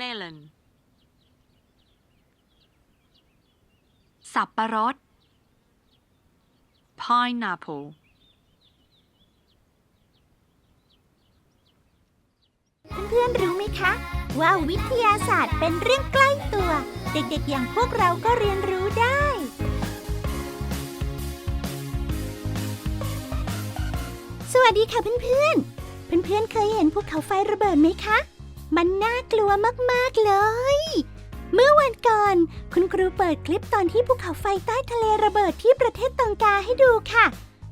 melon สับปะรด pineapple เพื่อนๆ รู้ไหมคะ ว่าวิทยาศาสตร์เป็นเรื่องใกล้ตัว เด็กๆ อย่างพวกเราก็เรียนรู้ได้ สวัสดีค่ะเพื่อนๆ เพื่อนๆ เคยเห็นภูเขาไฟระเบิดไหมคะ มันน่ากลัวมากๆเลย เมื่อวันก่อน คุณครูเปิดคลิปตอนที่ภูเขาไฟใต้ทะเลระเบิดที่ประเทศตองกาให้ดูค่ะ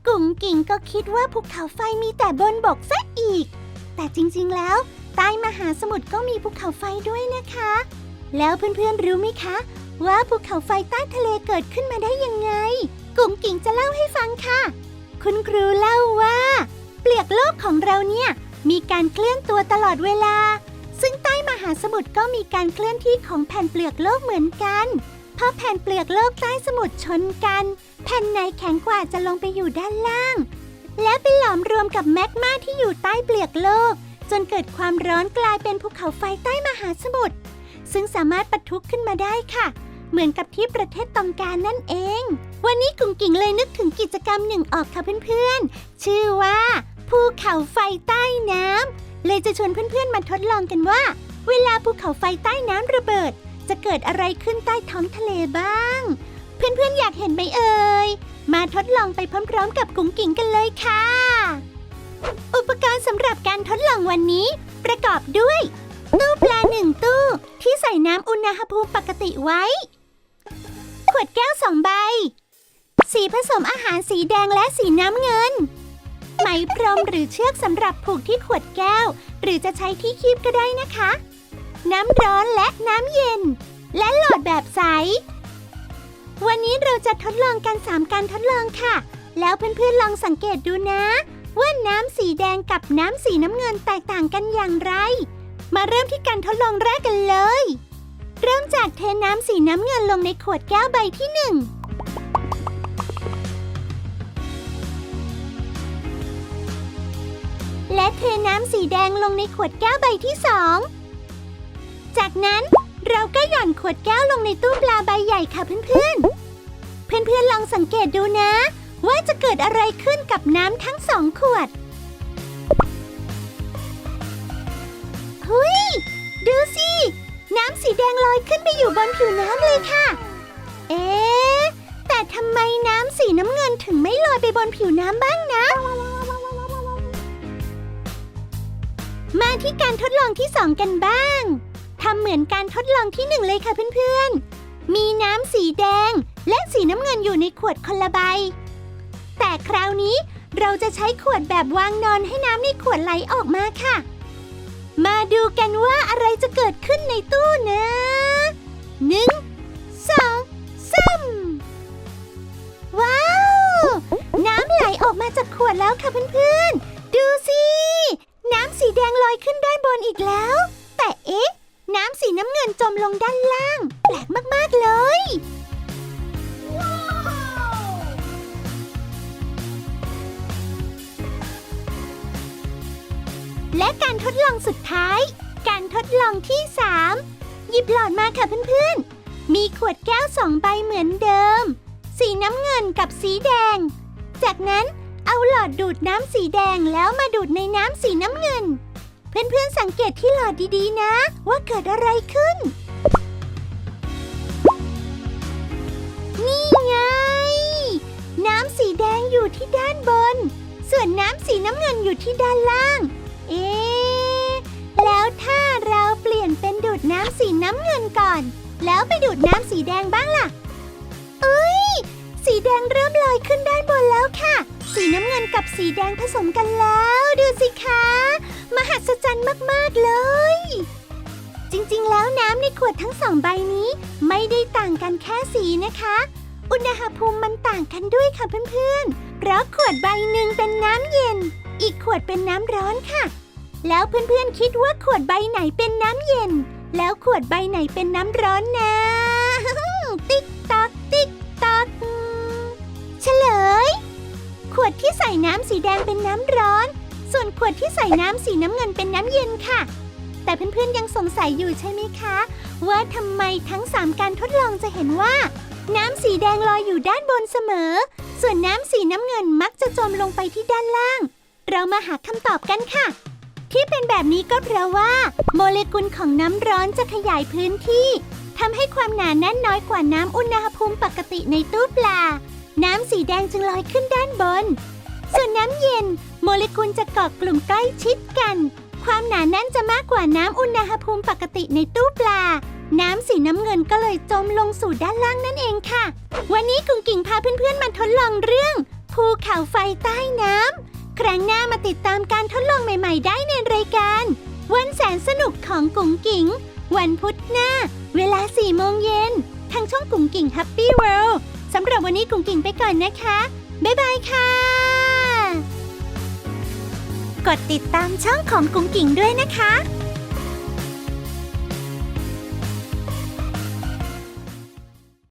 กุ๋งกิ่งก็คิดว่าภูเขาไฟมีแต่บนบกซะอีก แต่จริงๆแล้ว ใต้มหาสมุทรก็มีภูเขาไฟด้วยนะคะ แล้วเพื่อนๆรู้ไหมคะ ว่าภูเขาไฟใต้ทะเลเกิดขึ้นมาได้ยังไง กุ๋งกิ่งจะเล่าให้ฟังค่ะ คุณครูเล่าว่า เปลือกโลกของเราเนี่ยมีการเคลื่อนตัวตลอดเวลา ซึ่งใต้มหาสมุทรก็มีการเคลื่อนที่ของแผ่นเปลือกโลกเหมือนกัน เพอแผ่นเปลือกโลกใต้สมุทรชนกัน แผ่นไหนแข็งกว่าจะลงไปอยู่ด้านล่าง และไปหลอมรวมกับแมกมาที่อยู่ใต้เปลือกโลก จนเกิดความร้อนกลายเป็นภูเขาไฟใต้มหาสมุทร ซึ่งสามารถปะทุขึ้นมาได้ค่ะ เหมือนกับที่ประเทศตองการนั่นเอง วันนี้กุ่งกิ่งเลยนึกถึงกิจกรรมหนึ่งออกค่ะเพื่อนๆ ชื่อว่าภูเขาไฟใต้น้ำ เลยจะชวนเพื่อนๆมาทดลองกันว่า เวลาภูเขาไฟใต้น้ำระเบิด จะเกิดอะไรขึ้นใต้ท้องทะเลบ้าง เพื่อนๆอยากเห็นไหมเอ่ย มาทดลองไปพร้อมๆ กับกุ๋งกิ่งกันเลยค่ะ อุปกรณ์สำหรับการทดลองวันนี้ ประกอบด้วย ตู้ปลาหนึ่งตู้ ที่ใส่น้ำอุณหภูมิปกติไว้ ขวดแก้วสองใบ สีผสมอาหารสีแดงและสีน้ำเงิน พรมหรือเชือกสำหรับผูกที่ขวดแก้ว หรือจะใช้ที่คีบก็ได้นะคะ น้ำร้อนและน้ำเย็น และหลอดแบบใส วันนี้เราจะทดลองกัน 3 การทดลองค่ะ แล้วเพื่อนๆลองสังเกตดูนะ ว่าน้ำสีแดงกับน้ำสีน้ำเงินแตกต่างกันอย่างไร มาเริ่มที่การทดลองแรกกันเลย เริ่มจากเทน้ำสีน้ำเงินลงในขวดแก้วใบที่หนึ่ง และเทน้ำสีแดงลงในขวดแก้วใบที่สอง จากนั้นเราก็หย่อนขวดแก้วลงในตู้ปลาใบใหญ่ค่ะเพื่อนๆ เพื่อนๆลองสังเกตดูนะ ว่าจะเกิดอะไรขึ้นกับน้ำทั้งสองขวดหุยดูสิ น้ำสีแดงลอยขึ้นไปอยู่บนผิวน้ำเลยค่ะ เอ๊แต่ทำไมน้ำสีน้ำเงินถึงไม่ลอยไปบนผิวน้ำบ้างนะ ที่การทดลองที่สองกันบ้างทำเหมือนการทดลองที่หนึ่งเลยค่ะเพื่อนๆ มีน้ำสีแดงและสีน้ำเงินอยู่ในขวดคนละใบ แต่คราวนี้เราจะใช้ขวดแบบวางนอนให้น้ำในขวดไหลออกมาค่ะ มาดูกันว่าอะไรจะเกิดขึ้นในตู้นะหนึ่งสองสามว้าว น้ำไหลออกมาจากขวดแล้วค่ะเพื่อนๆ ดูสิำสีแดงลอยขึ้นด้านบนอีกแล้ว แต่เอ๊ะ น้ำสีน้ำเงินจมลงด้านล่าง แปลกมาก ๆ เลย และการทดลองสุดท้าย การทดลองที่ 3 หยิบหลอดมาค่ะเพื่อนๆ มีขวดแก้วสองใบเหมือนเดิม สีน้ำเงินกับสีแดง จากนั้น เอาหลอดดูดน้ำสีแดงแล้วมาดูดในน้ำสีน้ำเงิน เพื่อนๆสังเกตที่หลอดดีๆนะ ว่าเกิดอะไรขึ้น นี่ไง น้ำสีแดงอยู่ที่ด้านบน ส่วนน้ำสีน้ำเงินอยู่ที่ด้านล่าง เอ๊ะแล้วถ้าเราเปลี่ยนเป็นดูดน้ำสีน้ำเงินก่อน แล้วไปดูดน้ำสีแดงบ้างล่ะ เอ้ย สีแดงเริ่มลอยขึ้นด้านบนแล้วค่ะ สีน้ำเงินกับสีแดงผสมกันแล้ว ดูสิคะ มหัศจรรย์มาก ๆ เลย จริง ๆ แล้วน้ำในขวดทั้งสองใบนี้ ไม่ได้ต่างกันแค่สีนะคะ อุณหภูมิมันต่างกันด้วยค่ะเพื่อนๆ เพราะขวดใบหนึ่งเป็นน้ำเย็น อีกขวดเป็นน้ำร้อนค่ะ แล้วเพื่อนๆคิดว่าขวดใบไหนเป็นน้ำเย็น แล้วขวดใบไหนเป็นน้ำร้อนนะ วดที่ใส่น้ำสีแดงเป็นน้ำร้อน ส่วนขวดที่ใส่น้ำสีน้ำเงินเป็นน้ำเย็นค่ะ แต่เพื่อนๆยังสงสัยอยู่ใช่ไหมคะ ว่าทำไมทั้ง 3 การทดลองจะเห็นว่า น้ำสีแดงลอยอยู่ด้านบนเสมอ ส่วนน้ำสีน้ำเงินมักจะจมลงไปที่ด้านล่าง เรามาหาคำตอบกันค่ะ ที่เป็นแบบนี้ก็เพราะว่า โมเลกุลของน้ำร้อนจะขยายพื้นที่ทำให้ความหนาแน่นน้อยกว่าน้ำอุณหภูมิปกติในตู้ปลา น้ำสีแดงจึงลอยขึ้นด้านบน ส่วนน้ำเย็น โมเลกุลจะเกาะกลุ่มใกล้ชิดกัน ความหนาแน่นจะมากกว่าน้ำอุณหภูมิปกติในตู้ปลา น้ำสีน้ำเงินก็เลยจมลงสู่ด้านล่างนั่นเองค่ะ วันนี้กุงกิ่งพาเพื่อนๆมาทดลองเรื่องภูเขาไฟใต้น้ำ ครั้งหน้ามาติดตามการทดลองใหม่ๆ ได้ในรายการ วันแสนสนุกของกุ๋งกิ๋งวันพุธหน้า เวลา4โมงเย็นทางช่องกุ๋งกิ่ง Happy World สำหรับวันนี้กุ้งกิ่งไปก่อนนะคะ บ๊ายบายค่ะ กดติดตามช่องของกุ้งกิ่งด้วยนะคะ